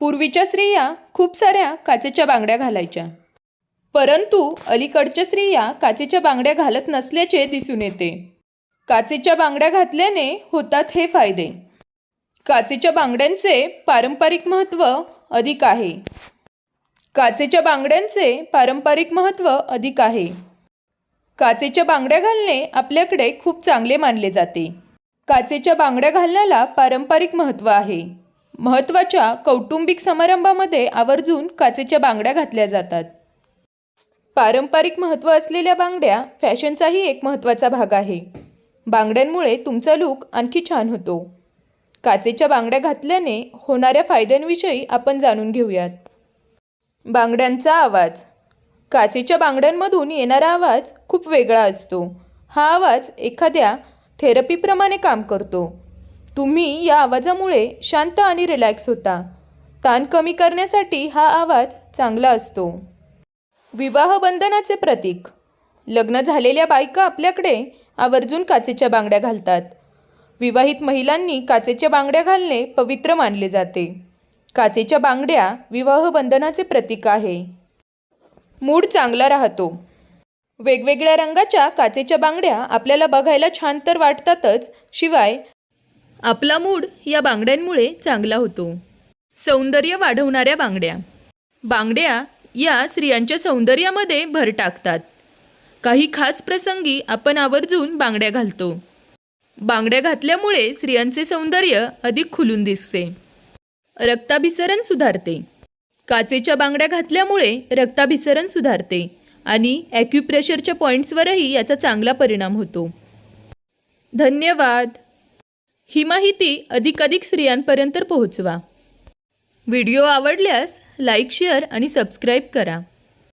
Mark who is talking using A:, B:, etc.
A: पूर्वीच्या स्त्रिया खूप साऱ्या काचेच्या बांगड्या घालायच्या. परंतु अलीकडच्या स्त्रिया काचेच्या बांगड्या घालत नसल्याचे दिसून येते. काचेच्या बांगड्या घातल्याने होतात हे फायदे. काचेच्या बांगड्यांचे पारंपरिक महत्त्व अधिक आहे. काचेच्या बांगड्यांचे पारंपरिक महत्त्व अधिक आहे. काचेच्या बांगड्या घालणे आपल्याकडे खूप चांगले मानले जाते. काचेच्या बांगड्या घालण्याला पारंपरिक महत्त्व आहे. महत्त्वाच्या कौटुंबिक समारंभामध्ये आवर्जून काचेच्या बांगड्या घातल्या जातात. पारंपरिक महत्त्व असलेल्या बांगड्या फॅशनचाही एक महत्त्वाचा भाग आहे. बांगड्यांमुळे तुमचा लूक आणखी छान होतो. काचेच्या बांगड्या घातल्याने होणाऱ्या फायद्यांविषयी आपण जाणून घेऊयात. बांगड्यांचा आवाज. काचेच्या बांगड्यांमधून येणारा आवाज खूप वेगळा असतो. हा आवाज एखाद्या थेरपीप्रमाणे काम करतो. तुम्ही या आवाजामुळे शांत आणि रिलॅक्स होता. ताण कमी करण्यासाठी हा आवाज चांगला असतो. विवाह बंधनाचे प्रतीक. लग्न झालेल्या बायका आपल्याकडे आवर्जून काचेच्या बांगड्या घालतात. विवाहित महिलांनी काचेच्या बांगड्या घालणे पवित्र मानले जाते. काचेच्या बांगड्या विवाह बंधनाचे प्रतीक आहे. मूड चांगला राहतो. वेगवेगळ्या रंगाच्या काचेच्या बांगड्या आपल्याला बघायला छान तर वाटतातच शिवाय आपला मूड या बांगड्यांमुळे चांगला होतो. सौंदर्य वाढवणाऱ्या बांगड्या. बांगड्या या स्त्रियांच्या सौंदर्यामध्ये भर टाकतात. काही खास प्रसंगी आपण आवर्जून बांगड्या घालतो. बांगड्या घातल्यामुळे स्त्रियांचे सौंदर्य अधिक खुलून दिसते. रक्ताभिसरण सुधारते. काचेच्या बांगड्या घातल्यामुळे रक्ताभिसरण सुधारते आणि ॲक्युप्रेशरच्या पॉईंट्सवरही याचा चांगला परिणाम होतो. धन्यवाद! ही माहिती अधिकाधिक स्त्रियांपर्यंत पोहोचवा. व्हिडिओ आवडल्यास लाईक शेअर आणि सबस्क्राईब करा.